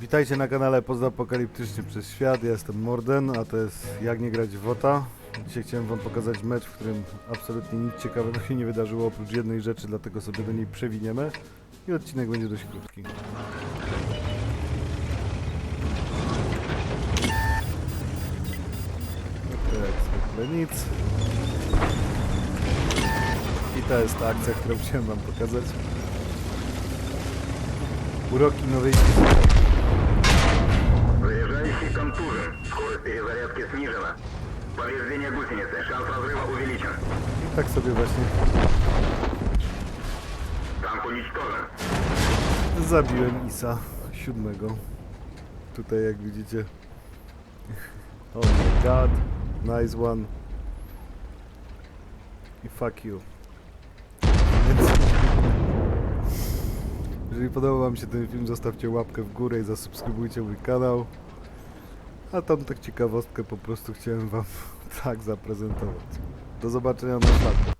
Witajcie na kanale Pozapokaliptycznie przez Świat. Ja jestem Morden, a to jest Jak nie grać w WOTA. Dzisiaj chciałem wam pokazać mecz, w którym absolutnie nic ciekawego się nie wydarzyło oprócz jednej rzeczy, dlatego sobie do niej przewiniemy i odcinek będzie dość krótki. No jak zwykle nic. I to jest ta akcja, którą chciałem wam pokazać. Uroki nowej Скорость перезарядки снижена. Повреждение гусеницы. Шанс разрыва увеличен. I tak sobie właśnie Танк уничтожен. zabiłem Isa siódmego. Tutaj jak widzicie. Oh my god. Nice one. I fuck you. Więc... Jeżeli podobał wam się ten film, zostawcie łapkę w górę i zasubskrybujcie mój kanał. A tam tak ciekawostkę po prostu chciałem wam tak zaprezentować. Do zobaczenia na szlaku.